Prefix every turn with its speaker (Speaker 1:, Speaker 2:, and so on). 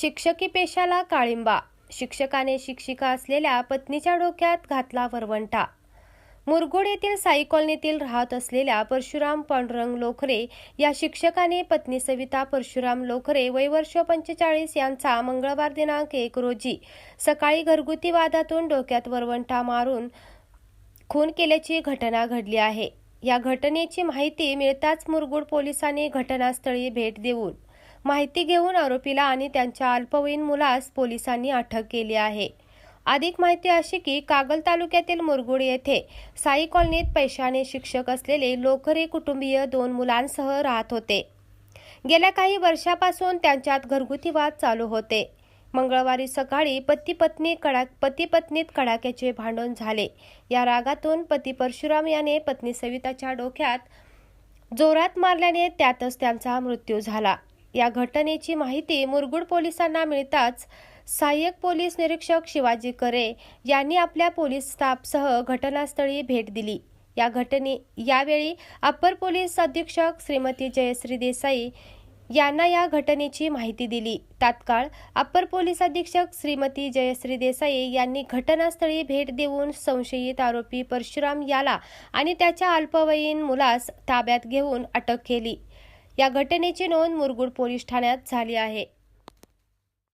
Speaker 1: शिक्षकी पेशाला काळिंबा. शिक्षकाने शिक्षिका असलेल्या पत्नीच्या डोक्यात घातला वरवंटा. मुरगुड येथील साई कॉलनीतील राहत असलेल्या परशुराम पांडुरंग लोखरे या शिक्षकाने पत्नी सविता परशुराम लोखरे वय वर्ष पंचेचाळीस यांचा मंगळवार दिनांक एक रोजी सकाळी घरगुती वादातून डोक्यात वरवंटा मारून खून केल्याची घटना घडली आहे. या घटनेची माहिती मिळताच मुरगुड पोलिसांनी घटनास्थळी भेट देऊन माहिती घेऊन आरोपीला आणि त्यांच्या अल्पवयीन मुलास पोलिसांनी अटक केली आहे. अधिक माहिती अशी की कागल तालुक्यातील मुरगुड येथे साई कॉलनीत पैशाने शिक्षक असलेले लोखरे कुटुंबीय दोन मुलांसह राहत होते. गेल्या काही वर्षापासून त्यांच्यात घरगुती वाद चालू होते. मंगळवारी सकाळी पती पत्नी कडा पती पत्नीत कडाक्याचे भांडण झाले. या रागातून पती परशुराम याने पत्नी सविताच्या डोक्यात जोरात मारल्याने त्यातच त्यांचा मृत्यू झाला. या घटनेची माहिती मुरगुड पोलिसांना मिळताच सहाय्यक पोलीस निरीक्षक शिवाजी करे यांनी आपल्या पोलीस स्टाफसह घटनास्थळी भेट दिली. या घटने यावेळी अप्पर पोलीस अधीक्षक श्रीमती जयश्री देसाई यांना या घटनेची माहिती दिली. तात्काळ अप्पर पोलीस अधीक्षक श्रीमती जयश्री देसाई यांनी घटनास्थळी भेट देऊन संशयित आरोपी परशुराम याला आणि त्याच्या अल्पवयीन मुलास ताब्यात घेऊन अटक केली. या घटनेची नोंद मुरगुड पोलीस ठाण्यात झाली आहे.